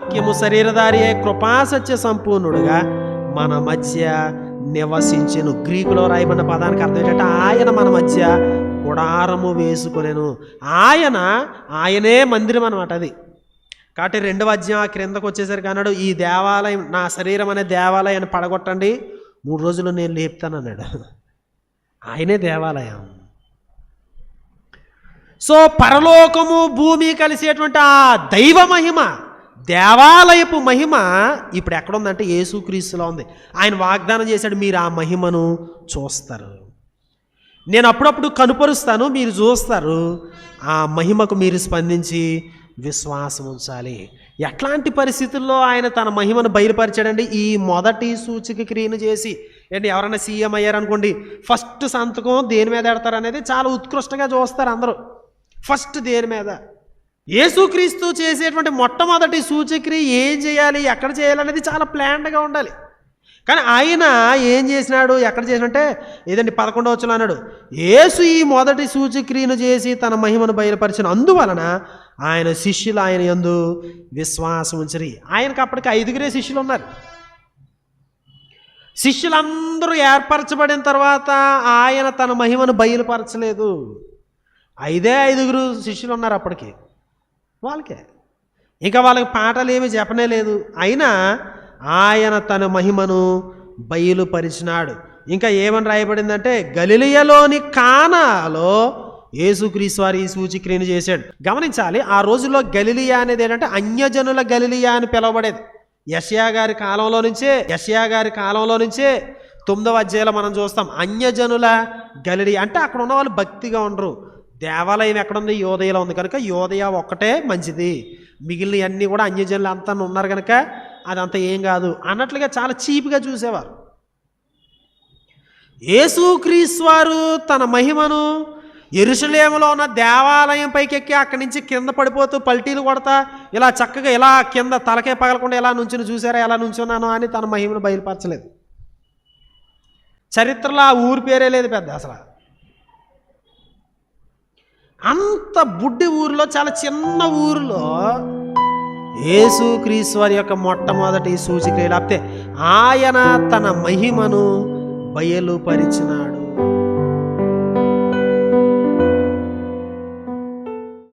వాక్యము శరీరధారి అయి కృపాసత్య సంపూర్ణుడుగా మన మధ్య నివసించెను. గ్రీకులో రాయబడిన పదానికి అర్థం ఏంటంటే ఆయన మన మధ్య గుడారము వేసుకునేను. ఆయన ఆయనే మందిరం అనమాట అది. కాబట్టి రెండవ అధ్యాయం ఆ క్రిందకు వచ్చేసరికి అన్నాడు ఈ దేవాలయం నా శరీరం అనే దేవాలయాన్ని పడగొట్టండి. మూడు రోజులు నేను లేపుతాను అన్నాడు. ఆయనే దేవాలయం. సో పరలోకము భూమి కలిసేటువంటి ఆ దైవ మహిమ దేవాలయపు మహిమ ఇప్పుడు ఎక్కడుందంటే యేసుక్రీస్తులో ఉంది. ఆయన వాగ్దానం చేశాడు మీరు ఆ మహిమను చూస్తారు. నేను అప్పుడప్పుడు కనుపరుస్తాను మీరు చూస్తారు. ఆ మహిమకు మీరు స్పందించి విశ్వాసం ఉంచాలి. ఎట్లాంటి పరిస్థితుల్లో ఆయన తన మహిమను బయలుపరిచాడండి? ఈ మొదటి సూచిక క్రియను చేసి. ఏంటి ఎవరైనా సీఎం అయ్యారనుకోండి ఫస్ట్ సంతకం దేని మీద పెడతారు అనేది చాలా ఉత్కృష్టంగా చూస్తారు అందరూ. ఫస్ట్ దేని మీద? యేసుక్రీస్తు చేసేటువంటి మొట్టమొదటి సూచక్రియ ఏం చేయాలి ఎక్కడ చేయాలనేది చాలా ప్లాన్డ్గా ఉండాలి. కానీ ఆయన ఏం చేసినాడు ఎక్కడ చేసినంటే ఏదండి పదకొండవ వచ్చిన అన్నాడు యేసు ఈ మొదటి సూచక్రియను చేసి తన మహిమను బయలుపరిచిన అందువలన ఆయన శిష్యులు ఆయన యందు విశ్వాసం ఉంచరి. ఆయనకు అప్పటికి ఐదుగురే శిష్యులు ఉన్నారు. శిష్యులందరూ ఏర్పరచబడిన తర్వాత ఆయన తన మహిమను బయలుపరచలేదు. ఐదే ఐదుగురు శిష్యులు ఉన్నారు అప్పటికి. వాళ్ళకే. ఇంకా వాళ్ళకి పాటలు ఏమి చెప్పనే లేదు. అయినా ఆయన తన మహిమను బయలుపరిచినాడు. ఇంకా ఏమని రాయబడిందంటే గలిలియలోని కానాలో యేసుక్రీస్తు వారి ఈ సూచిక్రియను చేశాడు. గమనించాలి ఆ రోజుల్లో గలిలియా అనేది ఏంటంటే అన్యజనుల గలిలియా అని పిలువబడేది. యషయా గారి కాలంలో నుంచే యషయా గారి కాలంలో నుంచే తొమ్మిదవ అధ్యాయంలో మనం చూస్తాం అన్యజనుల గలిలి అంటే అక్కడ ఉన్న వాళ్ళు భక్తిగా ఉండరు. దేవాలయం ఎక్కడుంది యోదయలో ఉంది కనుక యోదయ ఒక్కటే మంచిది. మిగిలిన అన్నీ కూడా అన్యజనులు అంతా ఉన్నారు కనుక అదంతా ఏం కాదు. అన్నట్లుగా చాలా చీప్గా చూసేవారు. యేసుక్రీస్ వారు తన మహిమను ఎరుసలేములో ఉన్న దేవాలయం పైకెక్కి అక్కడి నుంచి కింద పడిపోతూ పల్టీలు కొడతా ఇలా చక్కగా ఇలా కింద తలకే పగలకుండా ఎలా నుంచుని చూసారా ఎలా నుంచున్నాను అని తన మహిమను బయలుపరచలేదు. చరిత్రలో ఆ ఊరి పేరే లేదు పెద్ద అసలు. అంత బుడ్డి ఊరిలో చాలా చిన్న ఊరిలో యేసు యొక్క మొట్టమొదటి సూచిక లేకపోతే ఆయన తన మహిమను బయలుపరిచినాడు.